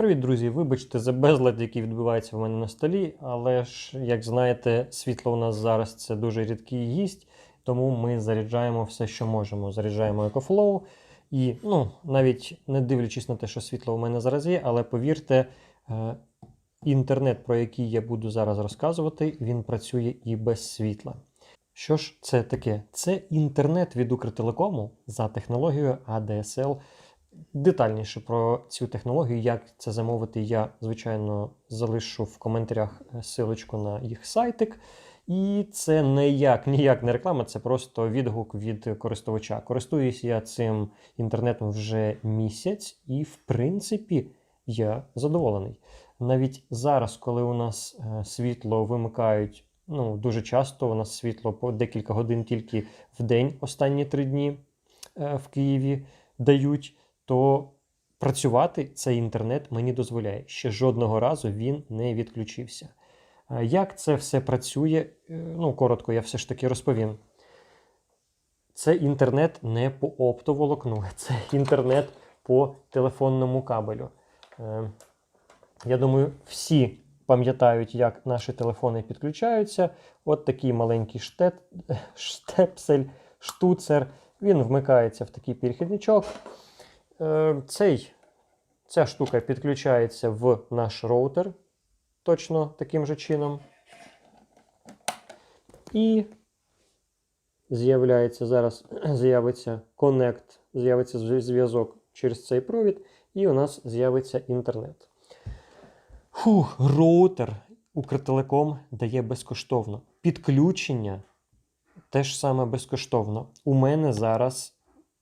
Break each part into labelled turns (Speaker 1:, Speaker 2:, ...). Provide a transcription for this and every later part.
Speaker 1: Привіт, друзі! Вибачте за безлад, який відбувається в мене на столі, але ж, як знаєте, світло у нас зараз це дуже рідкий гість, тому ми заряджаємо все, що можемо. Заряджаємо EcoFlow. І ну, навіть не дивлячись на те, що світло у мене зараз є, але повірте, е, інтернет, про який я буду зараз розказувати, він працює і без світла. Що ж це таке? Це інтернет від Укртелекому за технологією ADSL. Детальніше про цю технологію, як це замовити, я, звичайно, залишу в коментарях е, силочку на їх сайтик. І це ніяк, ніяк не реклама, це просто відгук від користувача. Користуюсь я цим інтернетом вже місяць, і, в принципі, я задоволений. Навіть зараз, коли у нас е, світло вимикають ну, дуже часто, у нас світло по декілька годин тільки в день, останні три дні е, в Києві дають то працювати цей інтернет мені дозволяє. Ще жодного разу він не відключився. Як це все працює? Е, Ну, коротко, я все ж таки розповім. Це інтернет не по оптоволокну, це інтернет по телефонному кабелю. Е, Я думаю, всі пам'ятають, як наші телефони підключаються. От такий маленький штет, штепсель, штуцер. Він вмикається в такий перехідничок. Е, Цей, ця штука підключається в наш роутер точно таким же чином. І з'являється зараз з'явиться Connect, з'явиться зв'язок через цей провід, і у нас з'явиться інтернет. Фух, роутер Укртелеком дає безкоштовно. Підключення теж саме безкоштовно. У мене зараз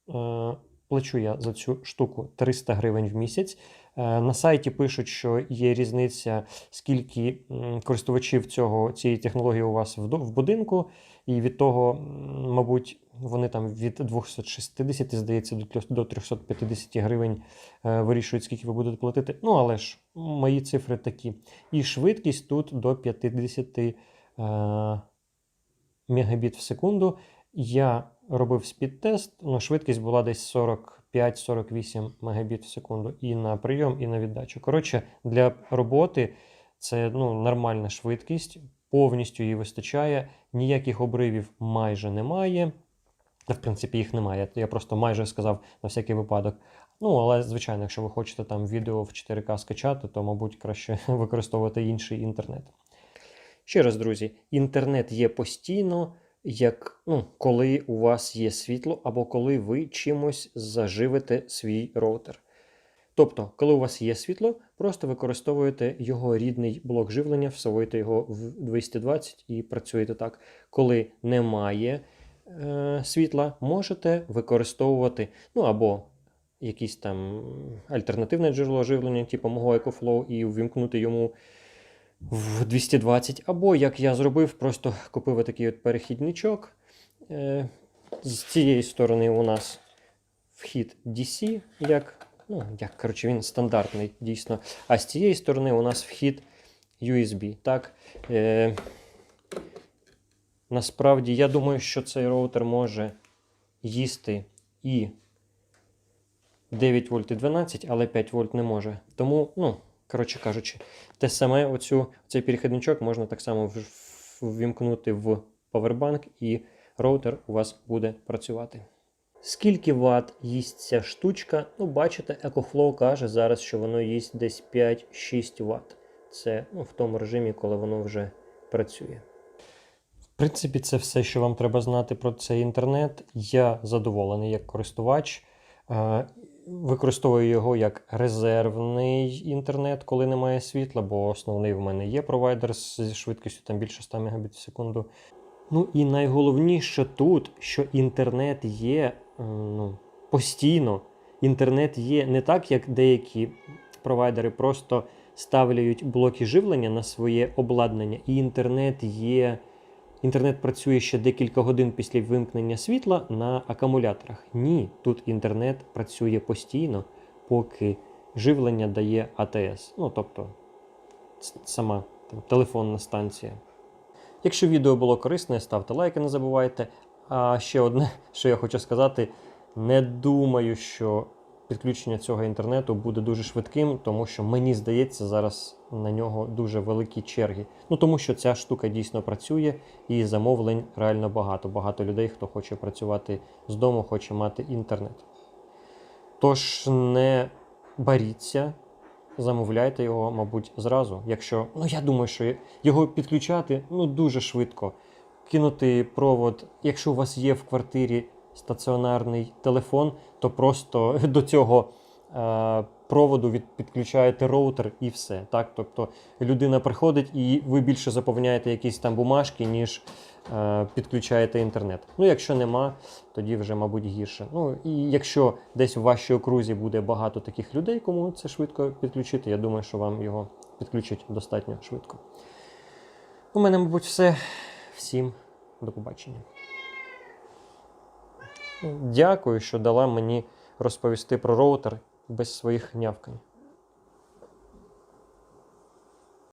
Speaker 1: е, плачу я за цю штуку 300 гривень в місяць. Е, На сайті пишуть, що є різниця, скільки користувачів цього, цієї технології у вас в, будинку, і від того, мабуть, вони там від 260, здається, до 350 гривень е, вирішують, скільки ви будете платити. Ну, але ж мої цифри такі. І швидкість тут до 50 е, мегабіт в секунду. Я робив спідтест, ну, швидкість була десь 45-48 мегабіт в секунду і на прийом, і на віддачу. Коротше, для роботи це ну, нормальна швидкість, повністю її вистачає, ніяких обривів майже немає. В принципі, їх немає. Я просто майже сказав на всякий випадок. Ну, але, звичайно, якщо ви хочете там відео в 4К скачати, то, мабуть, краще використовувати інший інтернет. Ще раз, друзі, інтернет є постійно, як ну, коли у вас є світло, або коли ви чимось заживите свій роутер. Тобто, коли у вас є світло, просто використовуєте його рідний блок живлення, всовуєте його в 220 і працюєте так. Коли немає е, світла, можете використовувати ну або якесь там альтернативне джерело живлення, типу мого EcoFlow, і ввімкнути йому в 220, або як я зробив, просто купив такий от перехідничок. Е, З цієї сторони у нас вхід DC, як, ну, як коротше, він стандартний дійсно. А з цієї сторони у нас вхід USB. Так? Е, насправді, я думаю, що цей роутер може їсти і 9 вольт і 12, але 5 вольт не може. Тому, ну, коротше кажучи, те саме оцю, цей перехідничок можна так само ввімкнути в повербанк, і роутер у вас буде працювати. Скільки ватт їсть ця штучка? Ну, бачите, EcoFlow каже зараз, що воно їсть десь 5-6 Вт. Це ну, в тому режимі, коли воно вже працює. В принципі, це все, що вам треба знати про цей інтернет. Я задоволений як користувач. Використовую його як резервний інтернет, коли немає світла, бо основний в мене є провайдер зі швидкістю там більше 100 Мбіт в секунду. Ну і найголовніше тут, що інтернет є ну, постійно. Інтернет є не так, як деякі провайдери просто ставляють блоки живлення на своє обладнання, і інтернет є. Інтернет працює ще декілька годин після вимкнення світла на акумуляторах. Ні, тут інтернет працює постійно, поки живлення дає АТС. Ну, тобто сама там, телефонна станція. Якщо відео було корисне, ставте лайки, не забувайте. А ще одне, що я хочу сказати: не думаю, що підключення цього інтернету буде дуже швидким, тому що мені здається, зараз на нього дуже великі черги. Ну тому що ця штука дійсно працює і замовлень реально багато. Багато людей, хто хоче працювати з дому, хоче мати інтернет. Тож не боріться, замовляйте його, мабуть, зразу. Якщо, ну я думаю, що його підключати ну дуже швидко. Кинути провод, якщо у вас є в квартирі стаціонарний телефон, то просто до цього е, проводу від, підключаєте роутер і все. Так? Тобто людина приходить і ви більше заповняєте якісь там бумажки, ніж е, підключаєте інтернет. Ну, якщо нема, тоді вже, мабуть, гірше. Ну і якщо десь в вашій окрузі буде багато таких людей, кому це швидко підключити, я думаю, що вам його підключать достатньо швидко. У мене, мабуть, все. Всім до побачення. Дякую, що дала мені розповісти про роутер без своїх нявкань.